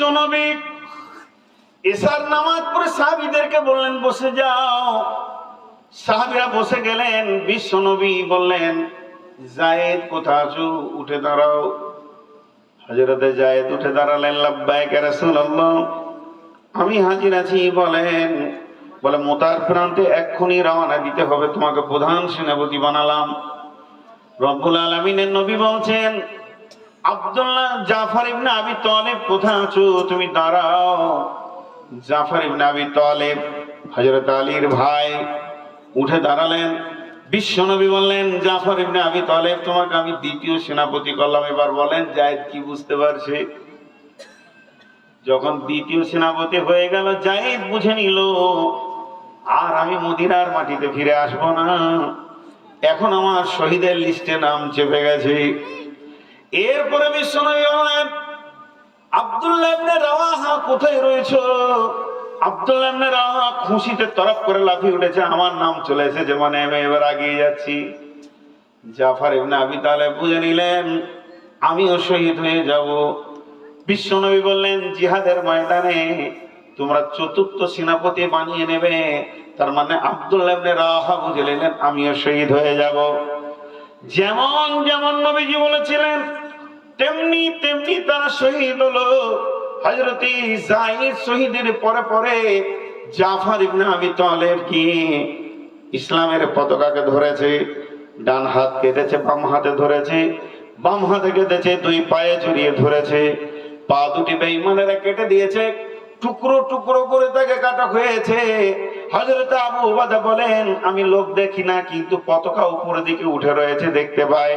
বিশ্বনবী এসার নামাজ পড়ে সাহাবিদেরকে বললেন, বসে যাও। সাহাবিরা বসে গেলেন বিশ্বনবী বললেন, জায়েদ, কোথা আছো? উঠে দাঁড়াও। হজরতে জায়েদ উঠে দাঁড়ালেন, লাব্বাইক রাসূলুল্লাহ। আমি হাজির আছি। বলেন, বলে, মোতার প্রান্তে এক্ষুনি রওনা দিতে হবে। তোমাকে প্রধান সেনাপতি বানালাম। রব্বুল আলমিনের নবী বলছেন আব্দুল্লাহ জাফর ইবনে আবি তলেব কোথায় আছো? তুমি দাঁড়াও। জাফর ইবনে আবি তলেব, হযরত আলীর ভাই উঠে দাঁড়ালেন। বিশ্বনবী বললেন, জাফর ইবনে আবি তলেব, তোমাকে আমি দ্বিতীয় সেনাপতি করলাম। এবার বলেন, জায়েদ কি বুঝতে পারছে? যখন দ্বিতীয় সেনাপতি হয়ে গেল, জায়েদ বুঝে নিল, আর আমি মদিনার মাটিতে ফিরে আসব না। এখন আমার শহীদের লিস্টে নাম চেপে গেছে। এরপরে বিশ্বনবী রাওয়াহা কোথায় রয়েছো? খুশিতে তরফ করে লাফিয়ে উঠেছে, আমার নাম চলে এসেছে মানে আমি এবার আগিয়ে যাচ্ছি। বুঝে নিলেন, আমিও শহীদ হয়ে যাব। বিশ্বনবী বললেন, জিহাদের ময়দানে তোমরা চতুর্থ সেনাপতি বানিয়ে নেবে। তার মানে আব্দুল্লাহ রাওয়াহা বুঝে নিলেন, আমিও শহীদ হয়ে যাব। যেমন যেমন নবীজি বলেছিলেন তেমনি তেমনি তারা শহীদ হলো। হজরতি জাহিদ শহীদের পরে পরে জাফর ইবনে কি ইসলামের পতাকাকে ধরেছে, ডান হাত কেটেছে, বাম হাতে ধরেছে, বাম হাতে কেটেছে, দুই পায়ে জড়িয়ে ধরেছে, পা দুটি বেঈমানেরা কেটে দিয়েছে, টুকরো টুকরো করে তাকে কাটা হয়েছে। হজরত আবু উবাদা বলেন, আমি লোক দেখি না, কিন্তু পতাকা উপরের দিকে উঠে রয়েছে দেখতে পাই।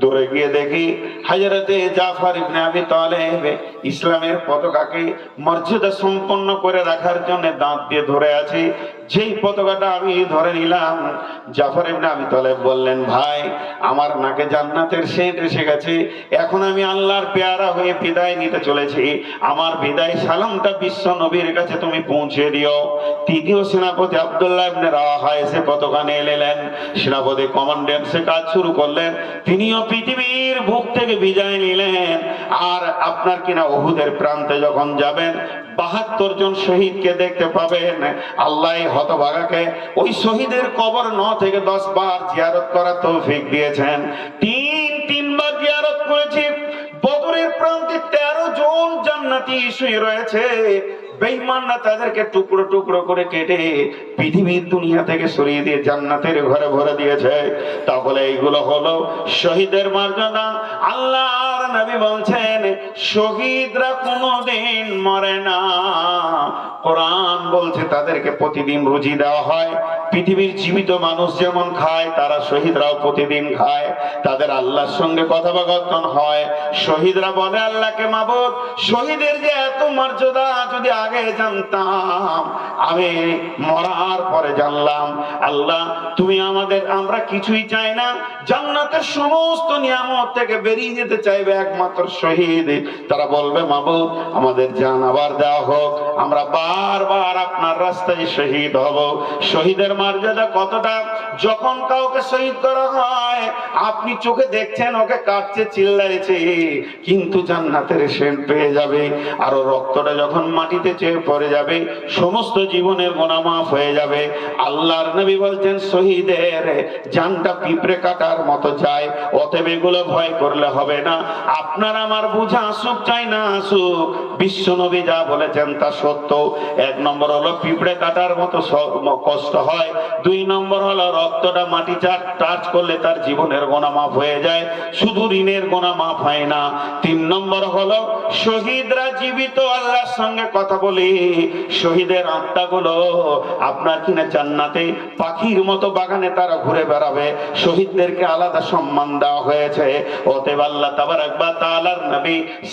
দূরে গিয়ে দেখি হজরতে জাফর ইবনে আবি তালেব ইসলামের পতাকাকে মর্যাদা সম্পন্ন করে রাখার জন্য দাঁত দিয়ে ধরে আছে। যেই পতাকাটা আমি ধরে নিলাম, জাফর ইবনে আবি তালেব বললেন, ভাই, আমার নাকে জান্নাতের সেট এসে গেছে। এখন আমি আল্লাহর পেয়ারা হয়ে বিদায় নিতে চলেছি। আমার বিদায় সালামটা বিশ্ব নবীর কাছে তুমি পৌঁছে দিও। তৃতীয় সেনাপতি আব্দুল্লাহ ইবনে রাওয়াহা এসে পতাকা নিয়ে এলেন। সেনাপতি কমান্ডেন্টসে কাজ শুরু করলেন। তিনিও পৃথিবীর বুক থেকে বিদায় নিলেন। আর আপনার কিনা ওহুদের প্রান্তে যখন যাবেন বাহাত্তর জন শহীদকে দেখতে পাবেন। আল্লাহ হতভাগাকে ওই শহীদের কবর ন থেকে দশ বার জিয়ারত করার তৌফিক দিয়েছেন। তিন, তিনবার জিয়ারত করেছি। বদরের প্রান্তে তেরো জন জান্নাতি শুয়ে রয়েছে। তাদেরকে টুকরো টুকরো করে কেটে পৃথিবীর দুনিয়া থেকে সরিয়ে দিয়ে জান্নাতের ঘরে ভরে দিয়েছে। তাহলে এইগুলো হলো শহীদের মর্যাদা। আল্লাহর নবী বলছেন, শহীদরা কোনোদিন মরে না। কোরআন বলছে, তাদেরকে প্রতিদিন রুজি দেওয়া হয়। পৃথিবীর জীবিত মানুষ যেমন খায়, তারা শহীদরাও প্রতিদিন খায়। তাদের আল্লাহর সঙ্গে কথোপকথন হয়। শহীদরা বলে, আল্লাহকে মাবুদ, শহীদের যে এত মর্যাদা, যদি আগে জানতাম, আমি মরার পরে জানলাম। আল্লাহ, তুমি আমাদের, আমরা কিছুই চাই না। জান্নাতের সমস্ত নিয়ামত থেকে বেরিয়ে যেতে চাইবে একমাত্র শহীদ। তারা বলবে মাবুদ আমাদের জান আবার দেওয়া হোক। আমরা বারবার আপনার রাস্তায় শহীদ হব। শহীদের মর্যাদা কতটা? যখন কাউকে শহীদ করা হয়, আপনি চোখে দেখছেন, ওকে কাটছে চিল্লাইছে। কিন্তু জান্নাতের সেন্ট পেয়ে যাবে। আর রক্তটা যখন মাটিতে চেয়ে পড়ে যাবে, সমস্ত জীবনের গোনা মাফ হয়ে যাবে। আল্লাহর নবী বলছেন, শহীদের জানটা পিঁপড়ে কাটার মতো যায়। অতএব এগুলো ভয় করলে হবে না। আপনার আমার বুঝা আসুক, চাই না আসুক। বিশ্ব নবী যা বলেছেন তা সত্য। এক নম্বর হলো পিঁপড়ে কাটার মতো কষ্ট হয়। দুই নম্বর হলো রক্তটা মাটি টাচ করলে তার জীবনের গোনা মাফ হয়ে যায়। শুধু ঋণের গোনা মাফ হয় না। তিন নম্বর হলো শহীদরা জীবিত আল্লাহর সঙ্গে কথা বলি। শহীদের আত্মাগুলো আপনার কিনা জান্নাতে, পাখির মতো বাগানে তারা ঘুরে বেড়াবে। শহীদদেরকে আলাদা সম্মান দেওয়া হয়েছে। অতএব আল্লাহ তাবার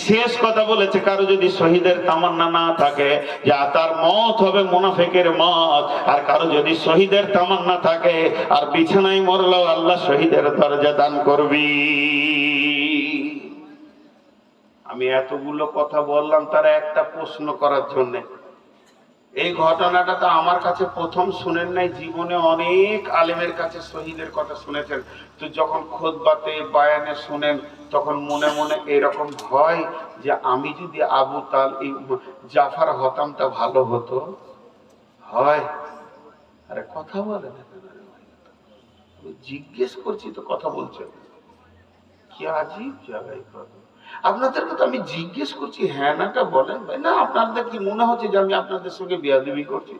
শেষ কথা বলেছে, কারও যদি শহীদের তামান্না না থাকে, যে তার মত হবে মত, আর কারও যদি শহীদের তামান্না থাকে, আর বিছানায় মরলেও আল্লাহ শহীদের দরজা দান করবি। আমি এতগুলো কথা বললাম তারা একটা প্রশ্ন করার জন্য। এই ঘটনাটা তো আমার কাছে প্রথম শুনেন নাই, জীবনে অনেক আলেমের কাছে শহীদের কথা শুনেছেন। তো যখন খোদবাতে বায়ানে শুনেন, তখন মনে মনে এরকম হয় যে আমি যদি আবু তাল এই জাফার হতামটা ভালো হতো। হয়। আরে কথা বলে জিজ্ঞেস করছি তো কথা বলছেন। কি আজীব জায়গায় কথা। আপনাদেরকে তো আমি জিজ্ঞেস করছি হ্যাঁ নাটা বলেন? ভাই, না, আপনাদের কি মনে হচ্ছে যে আমি আপনাদের সঙ্গে বিয়াদবি করছি?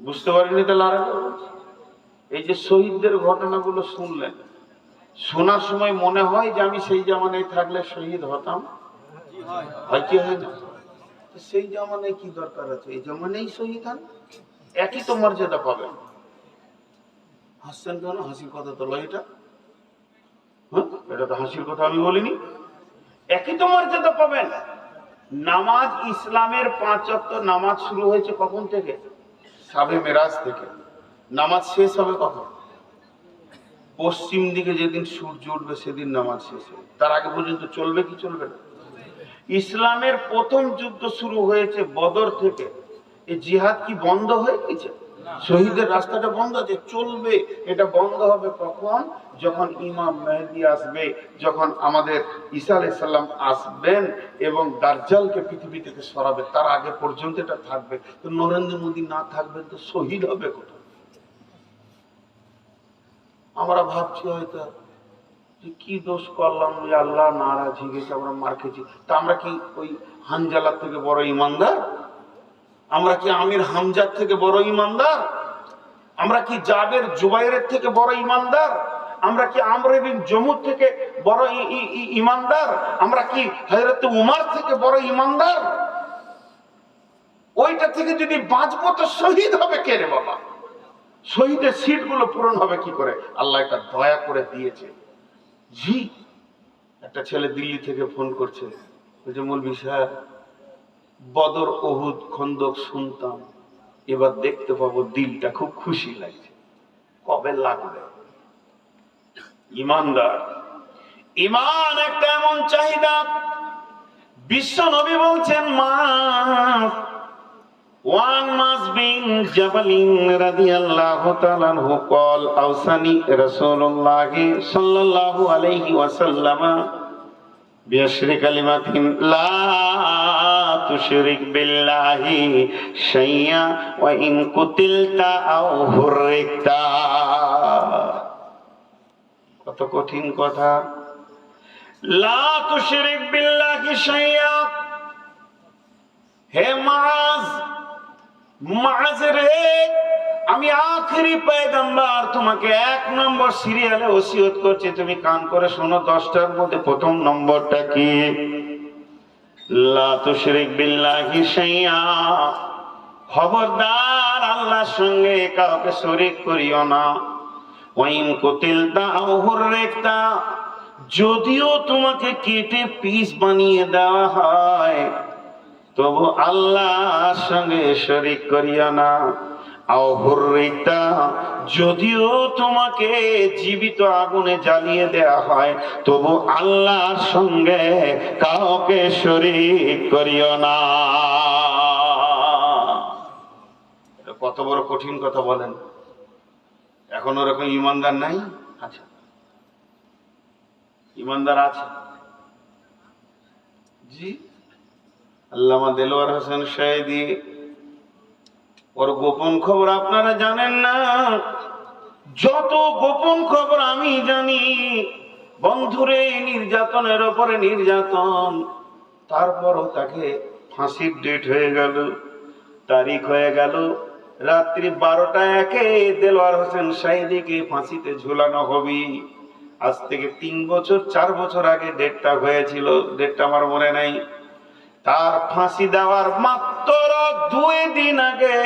বুঝতে পারিনি তাহলে আর এই যে শহীদদের ঘটনাগুলো শুনলেন, শোনার সময় মনে হয় যে আমি সেই জামানায় থাকলে শহীদ হতাম? হয় কি হয় না? সেই জামানায় কি দরকার আছে? এই জামানায় শহীদ হন? একই তো মর্যাদা পাবেন। হাসছেন কেন? হাসির কথা তো লয় এটা? এটা তো হাসির কথা আমি বলিনি। একই তো মর্যাদা পাবেন। নামাজ ইসলামের পাঁচ নামাজ শুরু হয়েছে কখন থেকে? সাবে মেরাজ থেকে। নামাজ শেষ হবে কখন? পশ্চিম দিকে যেদিন সূর্য উঠবে সেদিন নামাজ শেষ হবে। তার আগে পর্যন্ত চলবে কি চলবে না? ইসলামের প্রথম যুদ্ধ শুরু হয়েছে বদর থেকে। এই জিহাদ কি বন্ধ হয়ে গেছে? শহীদের রাস্তাটা বন্ধ আছে চলবে। এটা বন্ধ হবে কখন? যখন ইমাম মেহেদি আসবে, যখন আমাদের ঈসা আলাইসাল্লাম আসবেন এবং দার্জালকে পৃথিবী থেকে সরাবে, তার আগে পর্যন্ত এটা থাকবে। তো নরেন্দ্র মোদী না থাকবে তো শহীদ হবে কোথায়? আমরা ভাবছি হয়তো যে কি দোষ করলাম যে আল্লাহ নারাজ হয়ে আমরা মার খেয়েছি। তা আমরা কি ওই হানজালার থেকে বড় ইমানদার? আমরা কি আমির হামজার থেকে বড় ইমানদার? আমরা কি জাবের জুবাইরের থেকে বড় ইমানদার? আমরা কি আমর বিন জমুর থেকে বড় ইমানদার? আমরা কি হযরত উমার থেকে বড় ইমানদার? ওইটা থেকে যদি বাঁচবো তো শহীদ হবে কে রে বাবা? শহীদের সিটগুলো পূরণ হবে কি করে? আল্লাহ এটা দয়া করে দিয়েছে। জি, একটা ছেলে দিল্লি থেকে ফোন করছে। বলছে মৌলবি সাহেব, বদর অহুদ খন্দক শুনতাম। এবার দেখতে পাবো দিলটা খুব খুশি লাগছে। কবে লাগবে? ইমানদার। ইমান একটা এমন চাহিদা, বিশ্ব নবী বলছেন মাছ ওয়ান মাস বিন জাবালিন রাদিয়াল্লাহু তাআলা হু কল আওসানি রাসূলুল্লাহ সাল্লাল্লাহু আলাইহি ওয়াসাল্লাম বিশরিক কালিমাতিন লা তুশরিক বিল্লাহি শাইয়া, ওয়া ইন কুতিলতা আও হুররিকতা। কত কঠিন কথা। হে মাজ আমি আখেরি তোমাকে এক নম্বর সিরিয়ালে ওসিয়ত তুমি কান করে শোনো, দশটার মধ্যে প্রথম নম্বরটা কি? লা খবরদার আল্লাহর সঙ্গে কাউকে শরীক করিও না। যদিও তোমাকে কেটে পিস বানিয়ে দেওয়া হয়, তবু আল্লাহর সঙ্গে শরিক করিও না। যদিও তোমাকে জীবিত আগুনে জ্বালিয়ে দেয়া হয়, তবু আল্লাহর সঙ্গে কাউকে শরিক করিও না। কত বড় কঠিন কথা বলেন। এখন ওরকম ইমানদার নাই? আচ্ছা। ইমানদার আছে? জি। আল্লামা দেলোয়ার হোসেন শাহেদি ওর গোপন খবর আপনারা জানেন না? যত গোপন খবর আমি জানি বন্ধুরে নির্যাতনের ওপরে নির্যাতন। তারপরও তাকে ফাঁসির ডেট হয়ে গেল তারিখ হয়ে গেল রাত্রি বারোটা একে দেলোয়ার হোসেন শাহিদিকে ফাঁসিতে ঝুলানো হবে। আজ থেকে তিন বছর, চার বছর আগে ডেটটা হয়েছিল, ডেটটা আমার মনে নাই। তার ফাঁসি দেওয়ার মাত্র দুই দিন আগে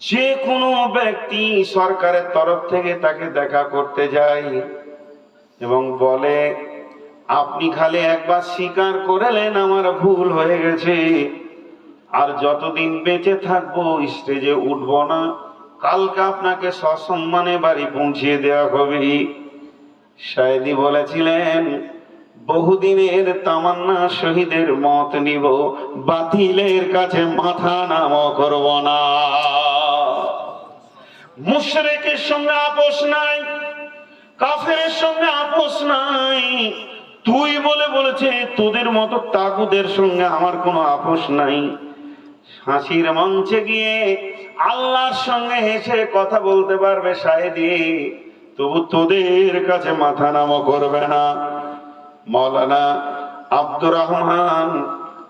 যে কোনো ব্যক্তি সরকারের তরফ থেকে তাকে দেখা করতে যায় এবং বলে, আপনি খালি একবার স্বীকার করলেন আমার ভুল হয়ে গেছে। আর যতদিন বেঁচে থাকব, স্টেজে উঠব না। কালকে আপনাকে সসম্মানে বাড়ি পৌঁছিয়ে দেওয়া হবে। সাহেদি বলেছিলেন, বহুদিনের তামান্না শহীদের মত নিব, বাতিলের কাছে মাথা নাম করব না। মুশরেকের সঙ্গে আপোষ নাই, কাফেরের সঙ্গে আপোষ নাই। তুই বলে বলেছে, তোদের মতো তাগুদের সঙ্গে আমার কোনো আপোষ নাই। হাসির মঞ্চে গিয়ে আল্লাহর সঙ্গে হেসে কথা বলতে পারবে সাহেদি। তবু তোদের কাছে মাথা নামও করবে না। মৌলানা আব্দুর রহমান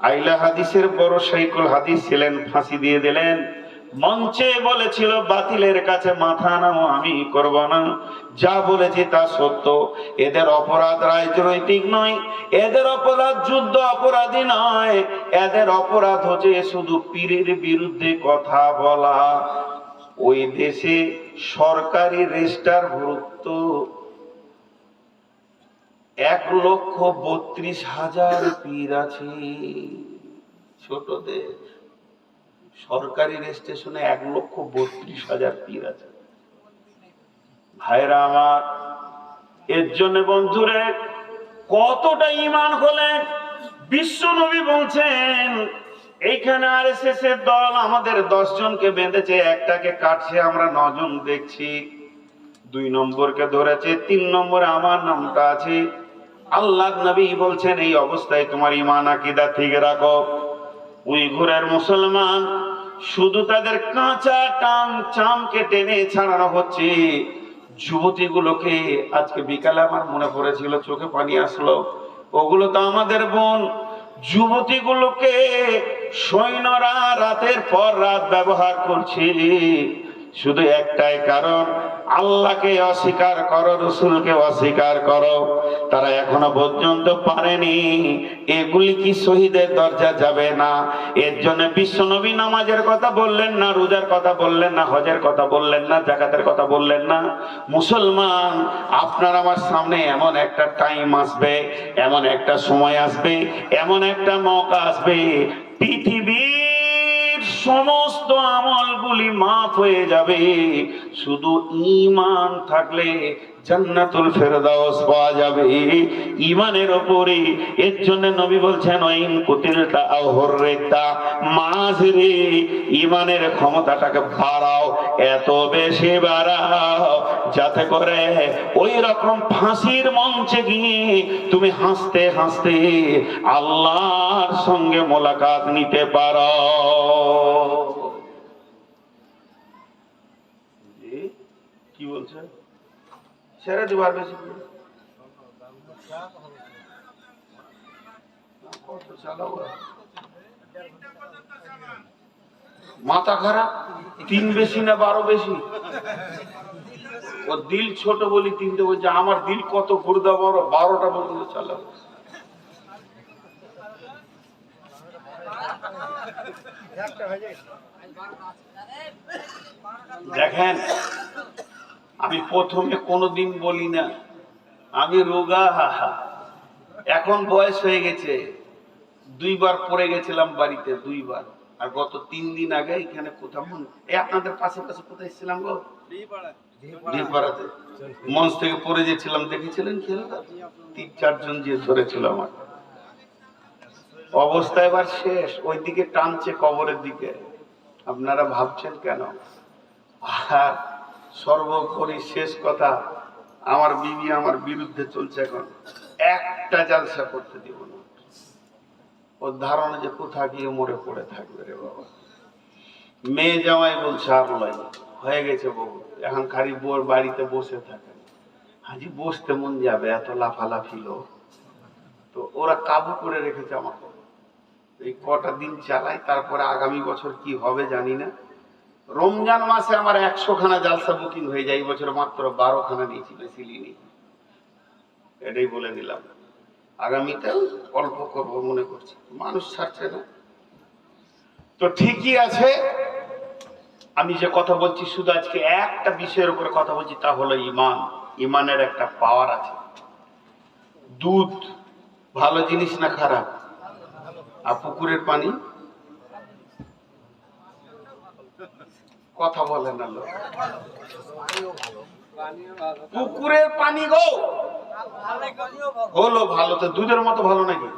আইলা হাদিসের বড় সাইকুল হাদিস ছিলেন, ফাঁসি দিয়ে দিলেন। মঞ্চে বলেছিল, বাতিলের কাছে মাথা নামো আমি করব না। যা বলেছি তা সত্য। এদের অপরাধ রাজনৈতিক নয়, এদের অপরাধ যুদ্ধ অপরাধী নয়। এদের অপরাধ হচ্ছে শুধু পীরের বিরুদ্ধে কথা বলা। ওই দেশে সরকারি রেজিস্টার ভুক্ত এক লক্ষ বত্রিশ হাজার পীর আছে। ছোটদের সরকারি রেজিস্ট্রেশনে এক লক্ষ বত্রিশ হাজার পীর আছে। ভাইরা আমার, এর জন্য বন্ধুরে, কতটা ইমান হলে বিশ্ব নবী বলছেন, এইখানে আর এর দল আমাদের দশ জনকে বেঁধেছে, একটাকে কাটছে, আমরা নজন দেখছি। দুই নম্বরকে ধরেছে, তিন নম্বরে আমার নামটা আছে। আল্লাহ নবী বলছেন, এই অবস্থায় তোমার ইমান আকিদা ঠিক রাখো। উইঘুরের মুসলমান শুধু তাদের কাঁচা টান চামকে টেনে ছাড়ানো হচ্ছে। যুবতীগুলোকে আজকে বিকালে আমার মনে পড়েছিল, চোখে পানি আসলো। ওগুলো তো আমাদের বোন। যুবতীগুলোকে সৈন্যরা রাতের পর রাত ব্যবহার করছে। শুধু একটাই কারণ, আল্লাহকে অস্বীকার করো, রসুলকে অস্বীকার করো। তারা এখনও পর্যন্ত পারেনি। এগুলি কি শহীদের দরজা যাবে না? এর জন্য বিশ্বনবী নামাজের কথা বললেন না, রোজার কথা বললেন না, হজের কথা বললেন না, জাকাতের কথা বললেন না। মুসলমান, আপনার আমার সামনে এমন একটা টাইম আসবে, এমন একটা সময় আসবে, এমন একটা মৌকা আসবে। পৃথিবীর সমস্ত আমলগুলি মাফ হয়ে যাবে। শুধু ইমান থাকলে জান্নাতুল ফেরদাউস পাওয়া যাবে। ইমানের ওপরে। এর জন্য নবী বলছেন কুতিলটা মাঝরে ইমানের ক্ষমতাটাকে বাড়াও, এত বেশি বাড়াও, যাতে করে ওই রকম ফাঁসির মঞ্চে গিয়ে তুমি হাসতে হাসতে আল্লাহর সঙ্গে মোলাকাত নিতে পারো। কি বলছেন ছেড়ে দেবো আর বেশি? মাথা খারাপ? তিন বেশি না বারো বেশি? ও দিল ছোট বলি তিনটে বলছে আমার দিল কত গুর্দা বড় বারোটা পর্যন্ত চালাবো দেখেন আমি প্রথমে কোনোদিন বলি না। আমি রোগা হাহা এখন বয়স হয়ে গেছে। দুইবার পড়ে গেছিলাম বাড়িতে দুইবার। আর গত তিন দিন আগে এখানে কোথাও এ আপনাদের পাশে পাশে কোথায় ছিলাম গো? ডিপাড়াতে মঞ্চ থেকে পড়ে গেছিলাম দেখেছিলেন খেলাটা? তিন চারজন যে ধরেছিল আমার। অবস্থা এবার শেষ। ওই দিকে টানছে কবরের দিকে। আপনারা ভাবছেন কেন? আর সর্বোপরি শেষ কথা, আমার বিবি আমার বিরুদ্ধে চলছে এখন। একটা জালসা করতে দিব না। ওর ধারণা যে কোথা গিয়ে মরে পড়ে থাকবে রে বাবা। মেয়ে জামাই বলছে, আর লয় না। হয়ে গেছে বউ। এখন খালি বউর বাড়িতে বসে থাকে। হাজি বসতে মন যাবে, এত লাফালাফি লোক তো ওরা কাবু করে রেখেছে আমাকে। এই কটা দিন চালাই তারপরে আগামী বছর কি হবে জানি না। রমজান মাসে আমার একশো খানা জালসা বুকিং হয়ে যায়, এই বছর মাত্র বারো খানা নিয়েছি বেশি নিই এটাই বলে দিলাম। আগামীতেও অল্প করব মনে করছি। মানুষ ছাড়ছে না। তো ঠিকই আছে, আমি যে কথা বলছি, শুধু আজকে একটা বিষয়ের উপরে কথা বলছি, তা হলো ইমান। ইমানের একটা পাওয়ার আছে। দুধ ভালো জিনিস না খারাপ? আর পুকুরের পানি? কথা বলে না লোক। পুকুরের পানি গো। হলো ভালো তো, দুধের মতো ভালো নাকি?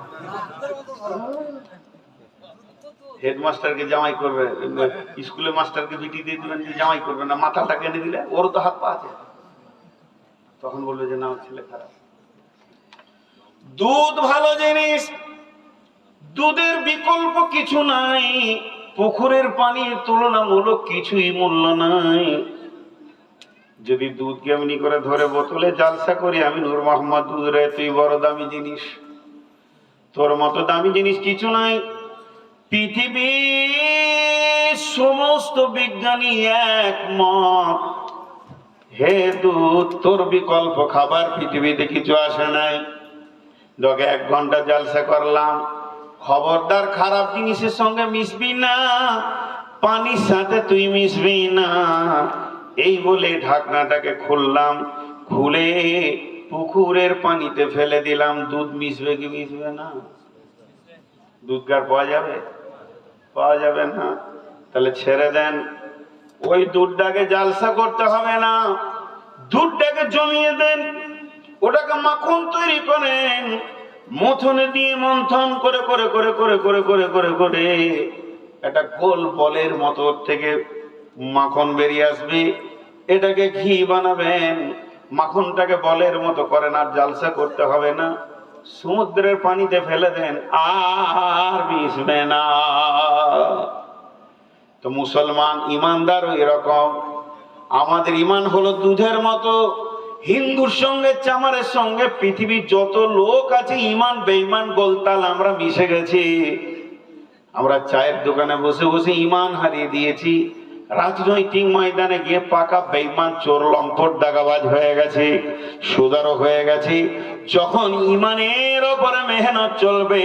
হেডমাস্টারকে জামাই করবে স্কুলে মাস্টারকে বিটি দিয়ে দিবেন যে জামাই করবে না, মাথাটা কেটে দিলে ওরও তো হাত পা আছে। তখন বলবে যে না, ওর ছেলে খারাপ। দুধ ভালো জিনিস, দুধের বিকল্প কিছু নাই। পুকুরের পানির তুলনামূলক কিছুই মূল্য নাই। যদি দুধকে এমনি করে ধরে বোতলে জালসা করি আমি নূর মোহাম্মদ দুধ রে তুই বড় দামি জিনিস। তোর মতো দামি জিনিস কিছু নাই। পৃথিবীর সমস্ত বিজ্ঞানী একমত। হে দুধ, তোর বিকল্প খাবার পৃথিবীতে কিছু আসে নাই। তোকে এক ঘণ্টা জালসা করলাম। খবরদার খারাপ জিনিসের সঙ্গে মিশবি না, পানির সাথে তুই মিশবি না। এই বলে ঢাকনাটাকে খুললাম, খুলে পুকুরের পানিতে ফেলে দিলাম। দুধ মিশবে কি মিশবে না? দুধ কার পাওয়া যাবে? পাওয়া যাবে না। তাহলে ছেড়ে দেন। ওই দুধটাকে জালসা করতে হবে না। দুধটাকে জমিয়ে দেন। ওটাকে মাখন তৈরি করেন। মথনে দিয়ে মন্থন করে করে করে করে করে করে করে করে একটা গোল বলের মতো থেকে মাখন বেরিয়ে আসবে। এটাকে ঘি বানাবেন। মাখনটাকে বলের মতো করেন, আর জালসা করতে হবে না। সমুদ্রের পানিতে ফেলে দেন, আর মিশবে না। তো মুসলমান ইমানদারও এরকম। আমাদের ইমান হলো দুধের মতো। হিন্দুর সঙ্গে, চামারের সঙ্গে পৃথিবীর যত লোক আছে ইমান বেঈমান, গোলতাল, আমরা মিশে গেছি। আমরা চায়ের দোকানে বসে বসে ইমান হারিয়ে দিয়েছি। রাজনৈতিক ময়দানে গিয়ে পাকা বেইমান চোর লম্পট দাগাবাজ হয়ে গেছে সুদারও হয়ে গেছে। যখন ইমানের ওপরে মেহনত চলবে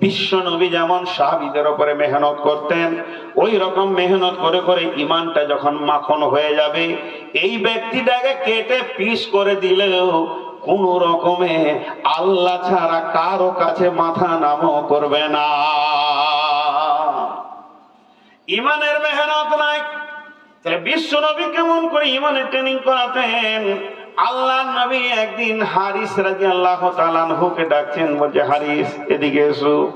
বিশ্ব নবী যেমন সাহাবিদের ওপরে মেহনত করতেন, ওই রকম মেহনত করে করে ইমানটা যখন মাখন হয়ে যাবে, এই ব্যক্তিটাকে কেটে পিস করে দিলেও কোন রকমে আল্লাহ ছাড়া কারও কাছে মাথা নামও করবে না। ইমানের মেহনত নাই। বিশ্ব নবী কেমন করে ইমানের ট্রেনিং করাতেন? আল্লাহ নবী একদিন হারিস রাজি আল্লাহ তালানহুকে ডাকছেন, বলছে, হারিস, এদিকে এসো।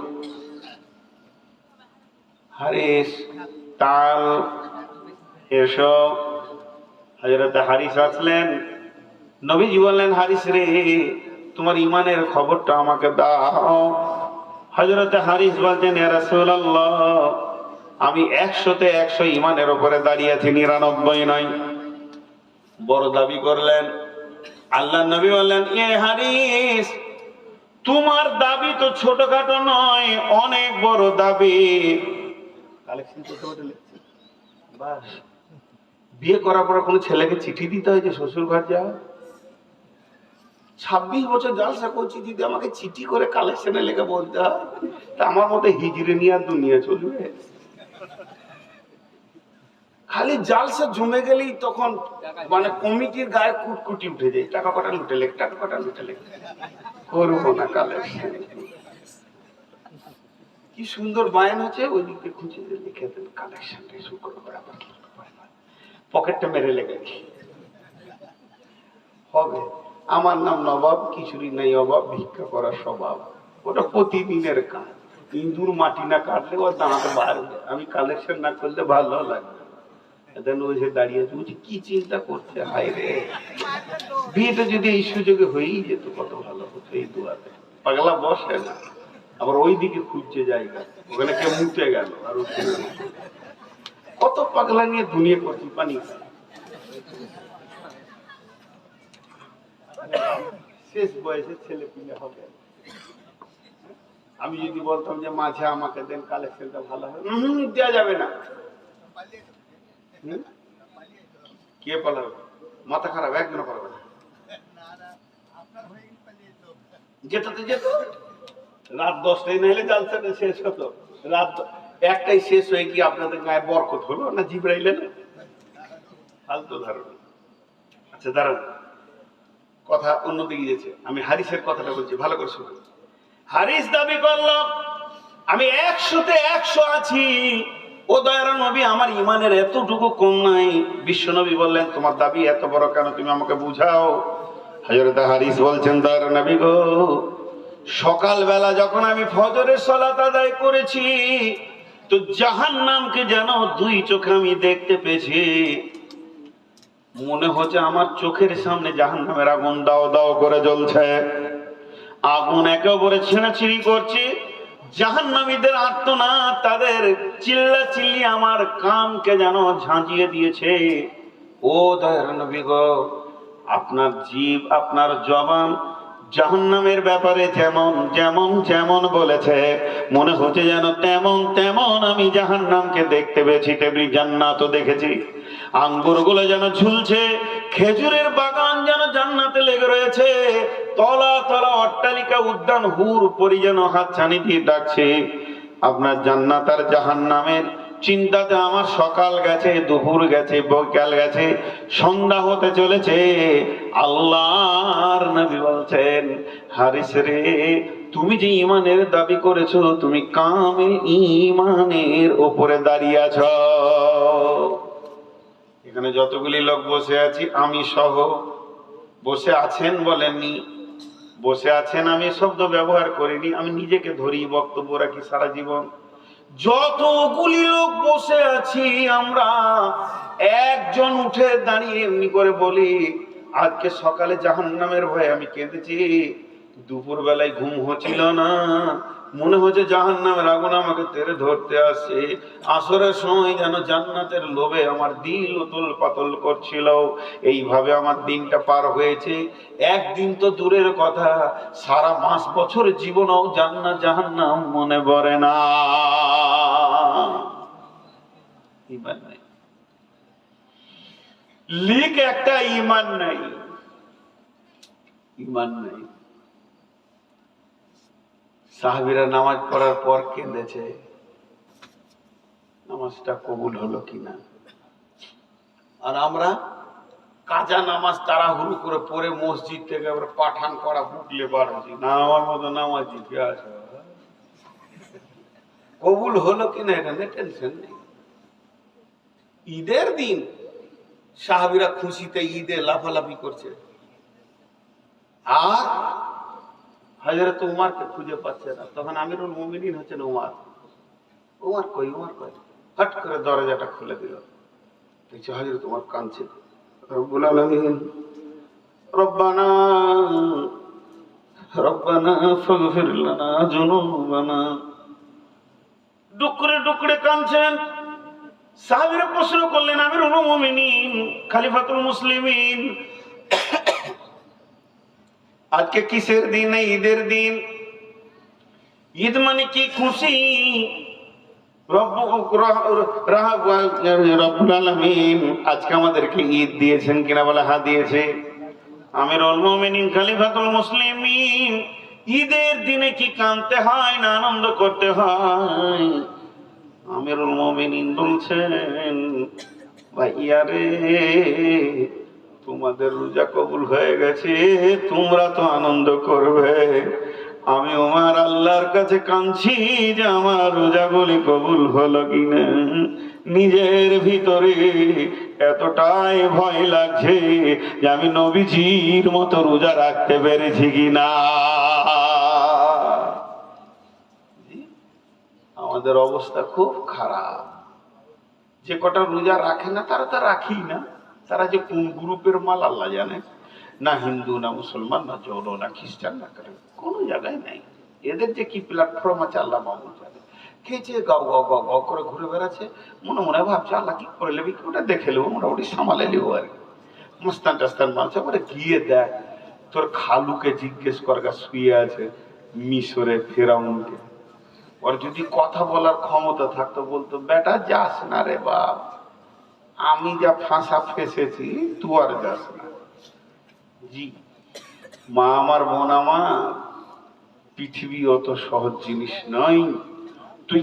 হারিস, তাল, এসো। হাজরতে হারিস আসলেন। নবীজি বললেন, হারিস রে, তোমার ইমানের খবরটা আমাকে দাও। হজরতে হারিস বলছেন, "ইয়া রাসূলুল্লাহ, আমি একশোতে একশো ইমানের ওপরে দাঁড়িয়ে আছি, নিরানব্বই নয়। বড় দাবি করলেন। আল্লাহ নবী বললেন, এ হারিস তোমার দাবি তো ছোটখাটো নয়, অনেক বড় দাবি। বিয়ে করার পর কোনো ছেলেকে চিঠি দিতে হয় যে শ্বশুর ঘর যাও? ছাব্বিশ বছর জালসা করছি দিদি আমাকে চিঠি করে কালেকশনে লেগে বলতে হয়? তা আমার মতো হিজড়ে নিয়ে আর দুনিয়া চলবে। খালি জালসা জমে গেলেই তখন মানে কমিটির গায়ে কুটকুটি উঠে যায়। টাকা কটা লুটে লেখ, টাকা কটা লুটে লেখ। করব না কালেকশন কি সুন্দর বায়ান হচ্ছে ওই দিকে খুঁজে লিখে দেন কালেকশনটা করে পকেটটা মেরে লেগে হবে। আমার নাম নবাব কিছুরই নাই অভাব, ভিক্ষা করার স্বভাব। ওটা প্রতিদিনের কাজ। ইন্দুর মাটি না কাটলে ও দাঁড়াতে পারবে আমি কালেকশন না করলে ভালো লাগবে। দেন ওই যে দাঁড়িয়ে আছে, বলছি, কি চিন্তা করছে? হাই রে! বিয়েটা যদি এই সুযোগে হয়েই যেত, কত ভালো হতো এই দুয়ারে। পাগলা বসে না। আবার ওই দিকে খুঁজছে জায়গা। ওখানে কেউ মুটে গেল, আর কত পাগলা নিয়ে দুনিয়া করছি, পানি শেষ বয়সে ছেলে পিলে হবে। আমি যদি বলতাম যে, মাঝে আমাকে দেন, কালেকশনটা ভালো হবে দেওয়া যাবে না? কে পালাবে? মাথা খারাপ একজন পারবে না। যেতে তো যেত রাত দশটায় না এলে জালসাটা শেষ হতো রাত একটাই শেষ হয়ে কি আপনাদের গায়ে বরকত হলো না জিবরাইলে না? ফালতু ধারণা। আচ্ছা দাঁড়ান। কথা অন্যদিকে গেছে আমি হারিসের কথাটা বলছি, ভালো করে শুনুন। হারিস দাবি করল, আমি একশোতে একশো আছি। ও দয়ার নবী, আমার ইমানের এতটুকু কম নাই। বিশ্ব নবী বললেন, তোমার দাবি এত বড় কেন? তুমি আমাকে বুঝাও। হজরত হারিস বলছেন তার নবী গো, সকালবেলা যখন আমি ফজরের সলাত আদায় করেছি, তো জাহান নামকে যেন দুই চোখে আমি দেখতে পেয়েছি। মনে হচ্ছে আমার চোখের সামনে জাহান নামের আগুন দাও দাও করে জ্বলছে। আগুন একে অপরে ছিঁড়াছিঁড়ি করছে। জাহান্নামীদের আত্মনাদ তাদের চিল্লা চিল্লি আমার কানকে যেন ঝাঁঝিয়ে দিয়েছে। ও দয়ার নবী গো, আপনার জীব, আপনার জবান জাহান্নামের ব্যাপারে যেমন যেমন যেমন বলেছে, মনে হচ্ছে যেন তেমন তেমন আমি জাহান্নামকে দেখতে পেয়েছি, তেমনি জান্নাতও দেখেছি। আঙ্গুরগুলো যেন ঝুলছে, খেজুরের বাগান যেন জান্নাতে লেগে রয়েছে, তলা তলা, অট্টালিকা, উদ্যান, হুর, পরি যেন হাত হাতছানি দিয়ে ডাকছে। আপনার জান্নাত আর জাহান্নামের চিন্তাতে আমার সকাল গেছে, দুপুর গেছে, বৈকাল গেছে, সন্ধ্যা হতে চলেছে। আল্লাহর নবী বলছেন, হারিস রে, তুমি যে ইমানের দাবি করেছ, তুমি কামে ইমানের ওপরে দাঁড়িয়ে আছো। এখানে যতগুলি লোক বসে আছি, আমি সহ বসে আছেন বলেননি। বসে আছেন আমি শব্দ ব্যবহার করিনি, আমি নিজেকে ধরি বক্তব্য রাখি সারা জীবন। যতগুলি লোক বসে আছি আমরা, একজন উঠে দাঁড়িয়ে এমনি করে বলি, আজকে সকালে জাহান নামের ভয়ে আমি কেঁদেছি। দুপুর বেলায় ঘুম হচ্ছিল না। মনে হচ্ছে জাহান্নামের আগুন আমাকে তেরে ধরতে আসে আসরের সময় যেন জান্নাতের লোভে আমার দিল উতল পাতল করছিল। এইভাবে আমার দিনটা পার হয়েছে। একদিন তো দূরের কথা, সারা মাস বছর জীবনও জান্নাত জাহান্নাম মনে পড়ে না। ইমান নাই। লিক একটা ইমান নাই। ইমান নাই। সাহাবিরা নামাজ পড়ার পর কেঁদেছে। নামাজটা কবুল হলো কিনা? আর আমরা কাজা নামাজ তাড়াহুড়ো করে পরে মসজিদ থেকে আবার পাঠান করা বুকলে বার হচ্ছি না, আমার মতো নামাজি কে আছে? কবুল হলো কিনা এটা নিয়ে টেনশন নেই। ঈদের দিন সাহাবিরা খুশিতে ঈদে লাফালাফি করছে। আর হজরত উমারকে খুঁজে পাচ্ছে না। তখন আমিরুল মুমিনিন হচ্ছেন উমার। উমার কই উমার কই? হট করে দরজাটা খুলে দিল। দেখছে হজরত উমার কাঁদছে। রব্বুল আলামিন, রব্বানা রব্বানা ফাগফির লানা যুনুবানা। ডুকরে ডুকরে কাঁদছেন। সাহাবীরা প্রশ্ন করলেন, আমিরুল মুমিনিন, খলিফাতুল মুসলিমিন আজকে কিসের দিন ঈদের দিন? ঈদ মানে কি? খুশি। রব্বুল আলামিন আজকে আমাদেরকে ঈদ দিয়েছেন কিনা বলে হা দিয়েছে। আমির মুমিনিন, খলিফাতুল মুসলিমিন, ঈদের দিনে কি কানতে হয় না আনন্দ করতে হয়? আমিরুল মুমিনিন বলছেন, ভাইয়া রে তোমাদের রোজা কবুল হয়ে গেছে, তোমরা তো আনন্দ করবে। আমি আমার আল্লাহর কাছে কাঁদছি যে আমার রোজাগুলি কবুল হলো কিনা। নিজের ভিতরে এতটাই ভয় লাগছে যে আমি নবীজির মতো রোজা রাখতে পেরেছি কিনা। আমাদের অবস্থা খুব খারাপ। যে কটা রোজা রাখে না, তারা তো রাখি না। তারা যে কোন গ্রুপের মাল আল্লাহ জানে, না হিন্দু, না মুসলমান, না জৌন, না খ্রিস্টান, না করে কোনো জায়গায় নাই। এদের যে কি প্ল্যাটফর্ম আছে আল্লাহ মামুন জানে। খেয়েছে, গাও গাও গাও গাও করে ঘুরে বেড়াচ্ছে। মনে মনে ভাবছে, আল্লাহ কি করে নেবে? কি ওটা দেখে নেব? মোটামুটি সামালে নেব আর কি। মস্তান টাস্তান মানছে বলে গিয়ে দেখ, তোর খালুকে জিজ্ঞেস করগা শুয়ে আছে মিশরে, ফেরাউনকে। ওর যদি কথা বলার ক্ষমতা থাকতো, বলতো, বেটা, যাস না রে বাপ। আমি যা ফাঁসা ফেসেছি তুই আর যাস না। জি, মা আমার বোন আমার, পৃথিবী অত সহজ জিনিস নয়। তুই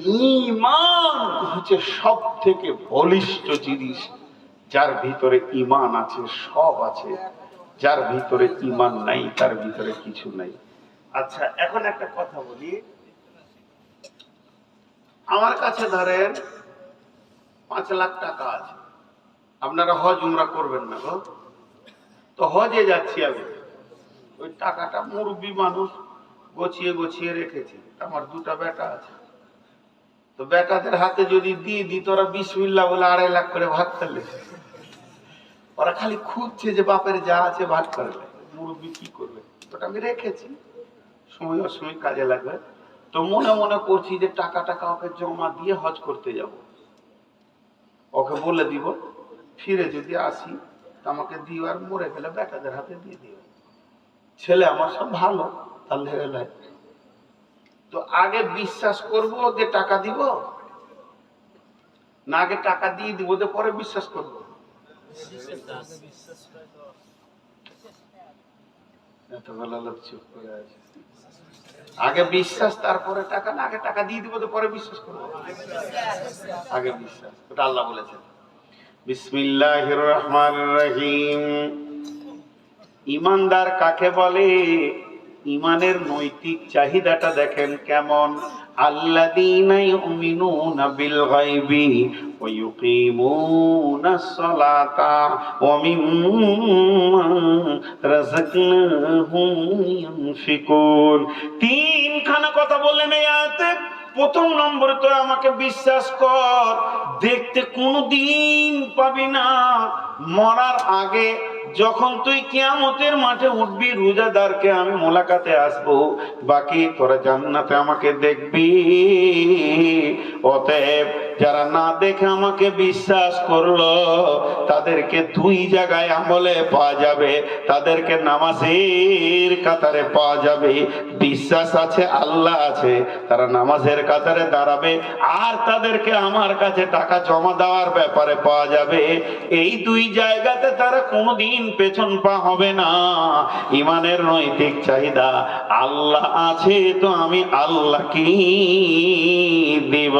ইমান হচ্ছে সব থেকে বলিষ্ঠ জিনিস, যার ভিতরে ইমান আছে, সব আছে। যার ভিতরে ইমান নাই, তার ভিতরে কিছু নাই। আচ্ছা এখন একটা কথা বলি। আমার কাছে ধরেন পাঁচ লাখ টাকা আছে। আপনারা হজ উমরা করবেন না গো। তো হজে যাচ্ছি আমি। ওই টাকাটা মুরব্বী মানুষ গছিয়ে গছিয়ে রেখেছে। আমার দুটা বেটা আছে। তো বেটাদের হাতে যদি দিয়ে দিই, তোরা বিসমিল্লা বলে আড়াই লাখ করে ভাত করলে। ওরা খালি খুঁজছে যে বাপের যা আছে ভাগ করলে। মুরব্বী কি করবে? ওটা আমি রেখেছি। সময় অসময় কাজে লাগবে। তো মনে মনে করছি যে টাকাটা টাকা ওকে জমা দিয়ে হজ করতে যাব। ওকে বলে দিব। ফিরে যদি আসি আমাকে দিও আর মরে গেলে বেটাদের হাতে দিয়ে দিও। ছেলে আমার সব ভালো তাহলে তো আগে বিশ্বাস করব যে টাকা দিব? না আগে টাকা দিয়ে দিব যে পরে বিশ্বাস করব? আগে বিশ্বাস, তারপরে টাকা, না আগে টাকা দিয়ে দিব তো পরে বিশ্বাস করব। আগে বিশ্বাস। ওটা আল্লাহ বলেছেন। রহিম ইমানদার কাকে বলে? ইমানের নৈতিক চাহিদাটা দেখেন কেমন। আল্লাযীনা ইউমিনুনা তিনখানা কথা বললেন এই আয়াতে প্রথম নম্বরে আমাকে বিশ্বাস কর, দেখতে কোনো দিন পাবি না। মরার আগে যখন তুই কিয়ামতের মাঠে উঠবি, রোজাদারকে আমি মোলাকাতে আসব। বাকি তোরা জান্নাতে আমাকে দেখবি। অতএব যারা না দেখে আমাকে বিশ্বাস করল, তাদেরকে দুই জায়গায় আমলে পাওয়া যাবে। তাদেরকে নামাজের কাতারে পাওয়া যাবে। বিশ্বাস আছে, আল্লাহ আছে। তারা নামাজের কাতারে দাঁড়াবে। আর তাদেরকে আমার কাছে টাকা জমা দেওয়ার ব্যাপারে পাওয়া যাবে। এই দুই জায়গাতে তারা কোনোদিন পেছন পা হবে না। ইমানের নৈতিক চাহিদা আল্লাহ আছে, তো আমি আল্লাহ কি দিব।